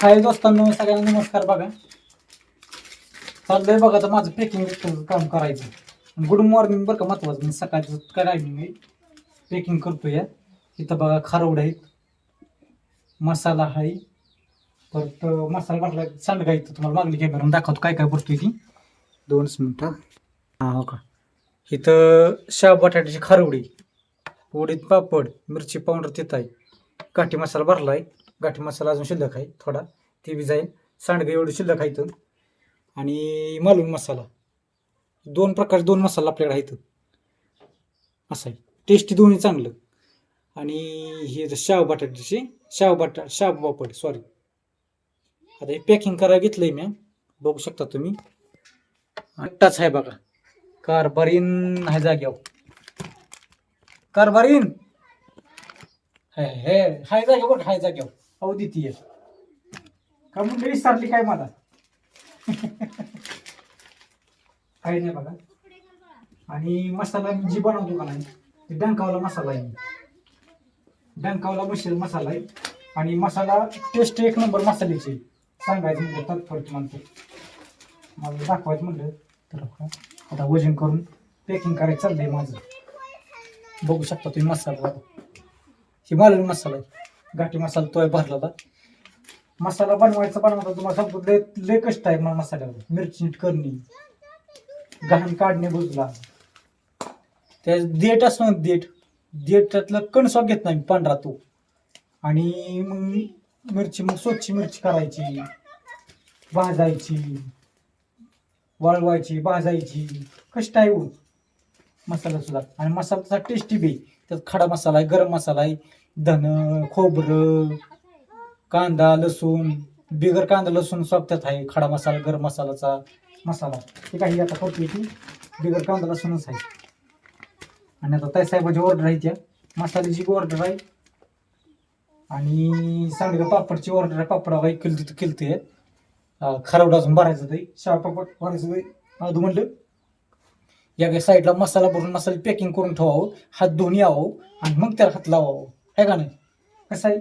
हाय दोस्तांनो सगळ्यांना नमस्कार बघा. चाललंय बघा तर माझं पॅकिंग काम करायचं. गुड मॉर्निंग बरं का महत्वाचं मी सकाळचं काय टायमिंग आहे? पॅकिंग करतो या. इथं बघा खारवड आहेत. मसाला आहे. परत मसाला म्हटला सांडगा इथं तुम्हाला मागणी कॅमेरा दाखवतो काय काय करतोय ती. दोनच मिनटं. हां हो का. इथं शाव बटाट्याची खारवडी उडीत पापड मिरची पावडर तिथं आहे. काठी मसाला भरला आहे गाठी मसाला अजून शिल्लक आहे थोडा. ते बी जाईल. सांडगं एवढं शिल्लक आहे इथं आणि मालवणी मसाला. दोन प्रकारचे दोन मसाला आपल्याकडे आहेत असं आहे. टेस्टी दोन्ही चांगलं. आणि हे शाव बटाट्याची शाव बटा शाव पापड सॉरी आता हे पॅकिंग करायला घेतलंय मी. बघू शकता तुम्ही. एकटाच आहे बघा. कारभारीन आहे जाग्यावर कारभारीन? हे हे हाय जाग्यावर बघ हाय जाग्यावर अहो कमून का सारली काय मला? काही नाही बघा. आणि मसाला मी जी बनवतो का नाही ते डंकावला मसाला आहे. डंकावला मशील मसाला आहे. आणि मसाला टेस्ट एक नंबर मसाल्याची सांगायचं म्हणजे तात्पर्य म्हणतो मला दाखवायचं म्हणलं तर आता वजन करून पॅकिंग करायचं चाललंय माझं. बघू शकता तुम्ही मसाला. हे ही मसाला आहे. गाठी मसाला तोय भरला मसाला बनवायचा बनवता तुम्हाला सांगतो लय लय कष्ट आहे मला मसाल्यावर. मिरची नीट करणे घाण काढणे बुजला त्या देठ असतो ना देठ. देठातलं कणसॉक घेत नाही मी पांढरा तो. आणि मग मिरची मग स्वच्छ मिरची करायची भाजायची वाळवायची भाजायची. कष्ट आहे मसाला सुद्धा. आणि मसाला टेस्टी बी त्यात खडा मसाला आहे गरम मसाला आहे. धन खोबरं कांदा लसूण बिगर कांदा लसूण स्वप्त्यात आहे. खडा मसाला गरम मसालाचा मसाला. ते काही आता करतो की बिगर कांदा लसूणच आहे. आणि आता ताई साहेबाची ऑर्डर आहे त्या. मसाल्याची ऑर्डर आहे. आणि सांगितलं पापडची ऑर्डर आहे. पापडा एक किलो तिथं किलती आहे खरवडा अजून भरायचं ते शाळ पापड भरायचं ते अजून म्हणलं या काही साईडला मसाला भरून मसाला पॅकिंग करून ठेवावं. हात धुवून यावं. आणि मग त्याला हात लावावं. आहे का नाही? कसं आहे?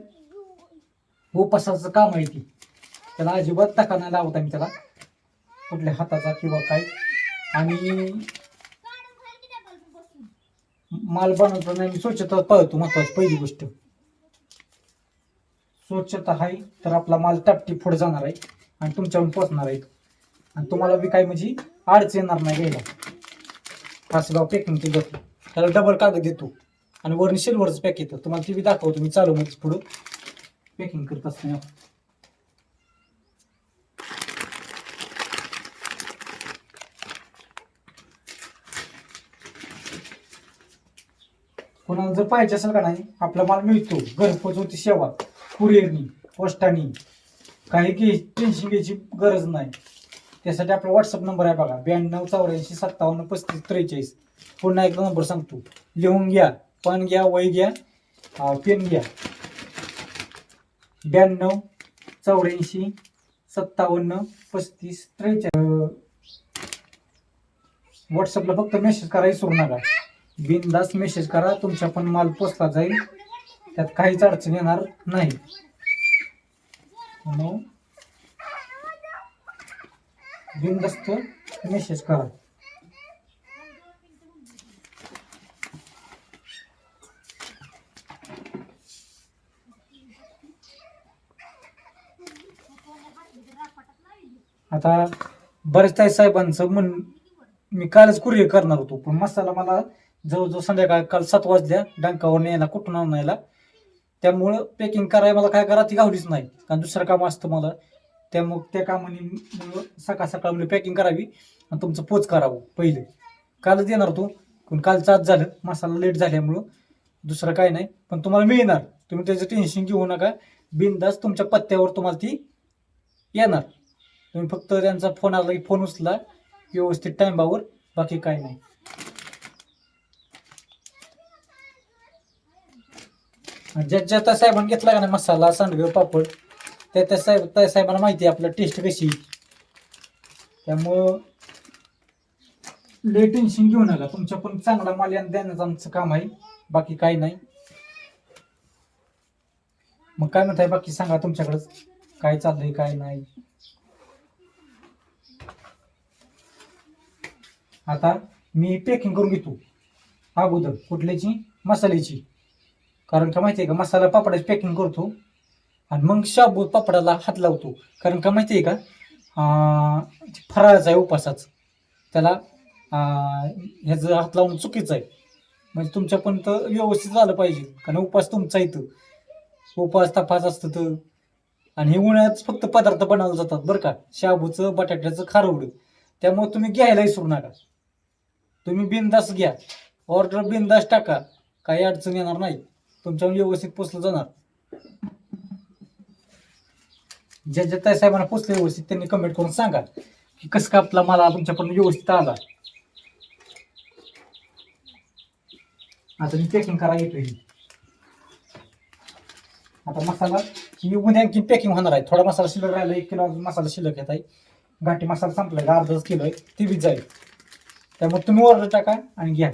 हो, उपासाचं काम आहे ती. त्याला अजिबात तकाना नाही लावता मी त्याला. कुठल्या हाताचा किंवा काय. आणि माल बनवतो नाही मी स्वच्छता पाळतो महत्वाची पहिली गोष्ट. स्वच्छता आहे तर आपला माल टापटी पुढे जाणार आहे आणि तुमच्यावर पोचणार आहे. आणि तुम्हाला बी काय म्हणजे अडचण येणार नाही घ्यायला. असं गाव पॅकिंग केलं त्याला डबल कागद देतो. आणि वरनी सिल्वरचं पॅक येतं. तुम्हाला ती बी दाखवतो मी चालू मध्ये पुढं. पॅकिंग करत असताना कोणाला जर पाहिजे असेल का नाही आपला माल मिळतो. घरपोच होती सेवा. कुरिअरनी पोस्टानी. काही घे टेन्शन घ्यायची गरज नाही. त्यासाठी आपला व्हॉट्सअप नंबर आहे बघा. ब्याण्णव चौऱ्याऐंशी सत्तावन्न पस्तीस त्रेचाळीस. पुन्हा एकदा नंबर सांगतो. लिहून घ्या. पण घ्या वय घ्या. पेन घ्या. ब्याण्णव चौऱ्याऐंशी सत्तावन्न पस्तीस त्रेचाळीस. व्हॉट्सअपला फक्त मेसेज करा विसरू नका. बिनदास मेसेज करा तुमच्या पण माल पोचला जाईल. त्यात काहीच अडचण येणार नाही. म्हणून बिनदस्त मेसेज करा. आता बरेच ताई साहेबांचं म्हण मी कालच कुरिअर करणार होतो पण मसाला मला जवळजवळ संध्याकाळ काल सात वाजल्या डंकावर न्यायला कुठून आणायला. त्यामुळं पॅकिंग करायला मला काय करा ती गावलीच नाही कारण दुसरं काम असतं मला. त्या मग त्या कामाने सकाळ सकाळ म्हणजे पॅकिंग करावी आणि तुमचं पोच करावं पहिले. कालच येणार होतो पण कालचं आज झालं मसाला लेट झाल्यामुळं दुसरं काय नाही पण तुम्हाला मिळणार. तुम्ही त्याचं टेन्शन घेऊ नका बिनदास तुमच्या पत्त्यावर तुम्हाला ती येणार. तुम्ही फक्त त्यांचा फोन आला की फोन उचला व्यवस्थित टाइमावर बाकी काय नाही. ज्या ज्या त्या साहेबांनी घेतला का नाही मसाला सांडगं पापड त्या त्या साहेब त्या साहेबांना माहिती आहे आपलं टेस्ट कशी त्यामुळं लय टेन्शन घेऊ नका. तुमच्या पण चांगला माल यांना देण्याचं आमचं काम आहे. बाकी काही नाही. मग काय म्हणताय? बाकी सांगा तुमच्याकडं. काय चाललंय काय नाही? आता मी पॅकिंग करून घेतो. अगोदर कुठल्याची? मसाल्याची. कारण का माहिती आहे का? मसाला पापडाची पॅकिंग करतो. आणि मग शाबू पापडाला हात लावतो. कारण का माहिती आहे का फराळाचा आहे उपासाच. त्याला ह्याचं हात लावून चुकीचं आहे. म्हणजे तुमच्यापर्यंत व्यवस्थित झालं पाहिजे. कारण उपास तुमचा इथं. उपास तपास असतं तर. आणि हे उन्हाळ्यात फक्त पदार्थ बनवले जातात बरं का? शाबूचं बटाट्याचं खारवडं त्यामुळे तुम्ही घ्यायला विसरू नका. तुम्ही बिनदास घ्या. ऑर्डर बिनदास टाका. काही अडचण येणार नाही. तुमच्या व्यवस्थित पोचलं जाणार. ज्या ज्या त्या साहेबांना पोचलं व्यवस्थित त्यांनी कमेंट करून सांगा की कसं का आपला मला तुमच्याकडून व्यवस्थित आला. आता मी पॅकिंग करा येतोय. आता मसाला ही उद्या आणखी पॅकिंग होणार आहे. थोडा मसाला शिल्लक राहिला एक किलो मसाला शिल्लक येत आहे घाटी मसाला संपला का अर्धाच किलो आहे ती बी जाईल. त्यामुळे तुम्ही ऑर्डर टाका आणि घ्या.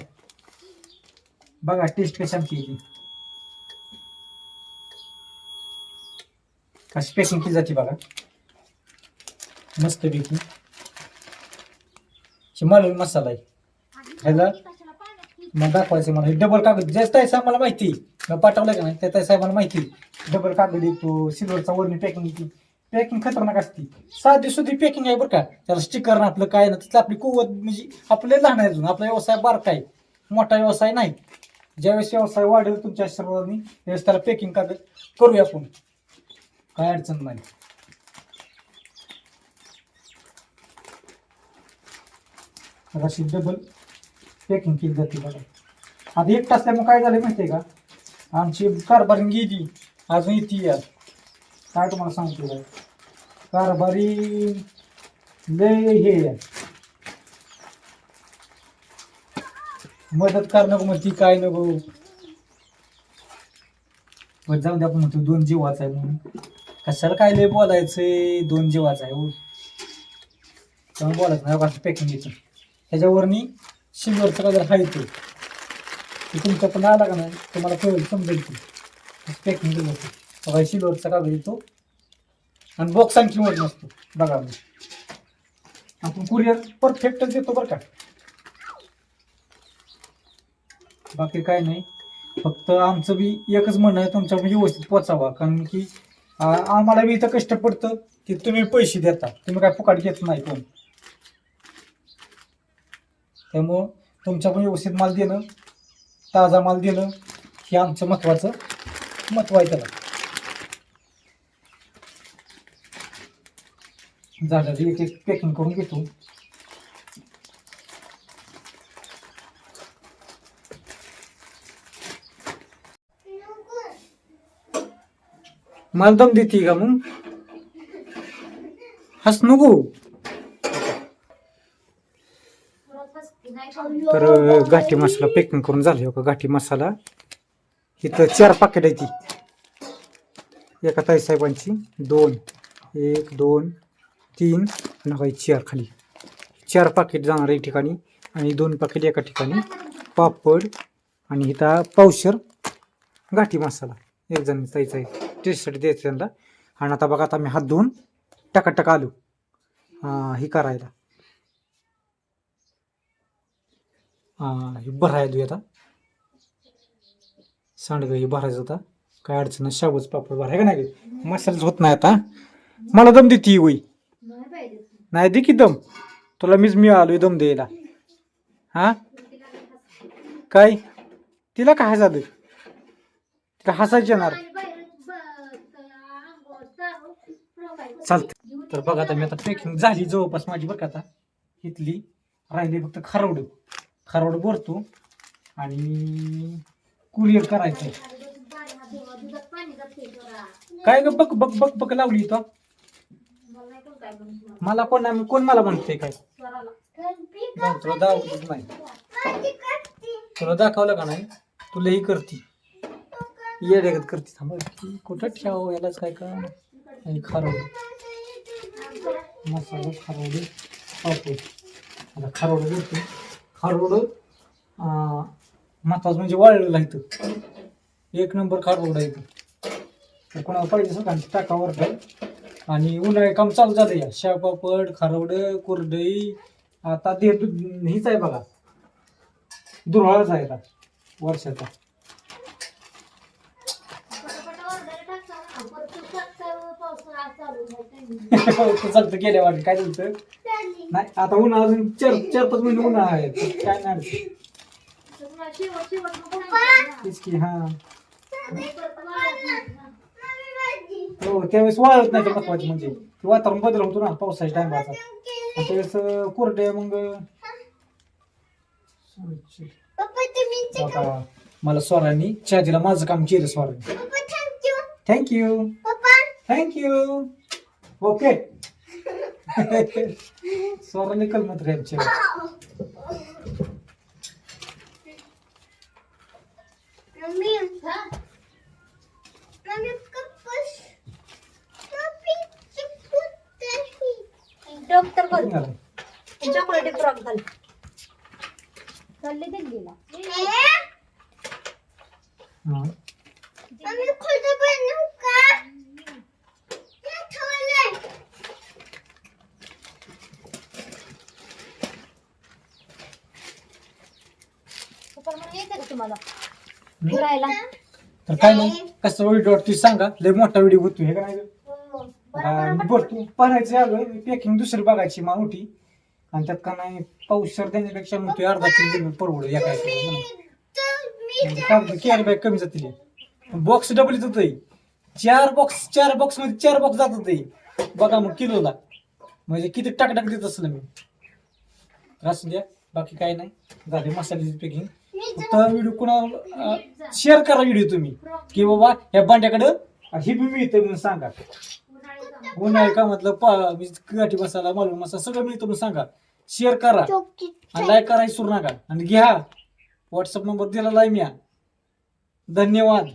बघा टेस्ट कशा केली कशी पॅकिंग केली जाते बघा. मस्त पैकी. मालवणी मसाला आहे. ह्याला मग दाखवायचं मला. डबल कागद ज्या ताई साहेब मला माहिती. पाठवलं का नाही? त्या ताई साहेबांना माहिती. डबल कागद येतो सिल्वरचा वरणी पॅकिंग येते पॅकिंग खतरनाक असते. साधी सुधी पॅकिंग आहे बरं का. त्याला स्टिकर ना आपलं काय ना तिथलं आपली कुवत म्हणजे आपले लहान आहे अजून. आपला व्यवसाय बारका आहे. मोठा व्यवसाय नाही. ज्यावेळेस व्यवसाय वाढेल तुमच्या सर्वांनी त्यावेळेस त्याला पॅकिंग कागद करूया आपण. काय अडचण नाही. अशी डबल पॅकिंग केली जाते बघा. आता एक तास त्यामुळे काय झालं माहिती आहे का? आमची कारभार गेली. अजून येते या काय तुम्हाला सांगतो काय कारभारी लय हे. आहे. मदत कर नको ती काय नको. मग जाऊ दे आपण म्हणतो दोन जीवाचा आहे म्हणून. कशाला काय लय बोलायचंय? दोन जीवाचा आहे हो. त्यामुळे बोलायचं नाही पॅकिंग येतं ह्याच्यावरनी सिल्वरचं कलर हा येतो ते तुमच्या पण आला का नाही? तुम्हाला कळेल समजेल की पॅकिंग केलं होतं बघा सिल्वरचा कागद येतो आणि बॉक्स आणखी वर नसतो. बघा आपण कुरिअर परफेक्टच देतो बरं का. बाकी काय नाही. फक्त आमचं बी एकच म्हणणं आहे तुमच्या म्हणजे व्यवस्थित पोचावा. कारण की आम्हाला बी इथं कष्ट पडतं की तुम्ही पैसे देता. तुम्ही काय फुकाट घेत नाही कोण. त्यामुळं तुमच्या पण व्यवस्थित माल देणं ताजा माल देणं हे आमचं महत्त्वाचं महत्त्व आहे त्याला. झालं. ते एक एक पॅकिंग करून घेतो. मला दम देते का मग? हस नको. तर घाटी गाठी मसाला पॅकिंग करून झाले का गाठी मसाला. इथं चार पाकिट आहे ती. एका ताई साहेबांची दोन. एक दोन. तीन आणि काही चार खाली. चार पाकिट जाणार एक ठिकाणी आणि दोन पाकिट एका ठिकाणी. पापड आणि इथं पावशर गाठी मसाला. एक जण जायचा आहे. टेस्टसाठी द्यायचं त्यांना. आणि आता बघा आता मी हात धुवून टका टका आलो. हां हे करायला. हां हे भरायला देऊ आता. सांडगं हे भरायचं होता काय अडचण शाबूच पापड भराय का नाही? मसालाच होत नाही आता. मला दम देते वई नाही दे की दम. तुला मीच मी आलोय दम द्यायला. हा? काय? तिला काय झालं तिला हसायचं येणार. चालते तर बघा आता मी आता ट्रेकिंग झाली जवळपास माझी बरं का आता. इथली राहिली फक्त खारवड. खारवड भरतो आणि कुरिअर करायचं काय ग बघ बघ बघ बघ लावली इथं. मला कोण नाही- कोण मला म्हणते काय? नाही, तुला दाखवत नाही. तुला दाखवलं का नाही? तुला ही करती. येड्यागत करते. थांब कुठं ठेव यालाच काय का आणि खारवड मसाला खारवडे पापड. आता खारवडं करतो खारवडं महत्वाचं म्हणजे वाळलेलं आहे इथं. एक नंबर खारवडं आहे इथं. तर कोणाला पाहिजे सगळ्यांनी टाकावर आणि उन्हाळी काम चालू झालं या. शेवपापड खारवड कुरडई आता ते दु- हीच आहे बघा. दुर्हाळाच आहे आता वर्षाचा. चालतं गेल्या वाटत काय चालतं नाही आता उन्हाळा अजून चार चार पाच महिने उन्हाळा आहे काय नाही तेच की हा. हो त्यावेळेस वाळत नाही तर महत्वाची म्हणजे. ते वातावरण बदल होतो ना पावसाच्या टायमाचा आणि त्यावेळेस अं, कोरडे मग आता मला स्वरांनी चहा दिला माझं काम केलं स्वरांनी. Thank you thank you okay स्वरांनी कलमत रे आमच्या चॉकलेटी फ्रॉक घाल चालले दिल्लीला हा. तुम्हाला. फिरायला? तर काय नाही कसं व्हिडिओ ती सांगा. लय मोठा व्हिडिओ होतो हे का तू पाहायचं आलं पॅकिंग दुसरी बघायची मा मोठी. आणि त्यात का नाही पाऊसर देण्यापेक्षा मग तू अर्धा किलो दिलं परवड या काय म्हणजे केअर बॅग कमी जातील. बॉक्स डबल येत होतं. चार बॉक्स चार बॉक्समध्ये चार बॉक्स जात होते. बघा मग किलोला. म्हणजे किती टाकटाक देत असलं मी. असू द्या बाकी काय नाही. झाले मसाल्याची पॅकिंग फक्त व्हिडिओ कुणा शेअर करा व्हिडिओ तुम्ही. की बाबा या बांड्याकडं ही बी मिळते म्हणून सांगा. उन्हाळी कामातलं पा गाठी मसाला मालून मसाला सगळं मिळतं म्हणून सांगा. शेअर करा. आणि लाईक करायला विसरू नका. आणि घ्या. व्हॉट्सअप नंबर दिलेला आहे मी. धन्यवाद.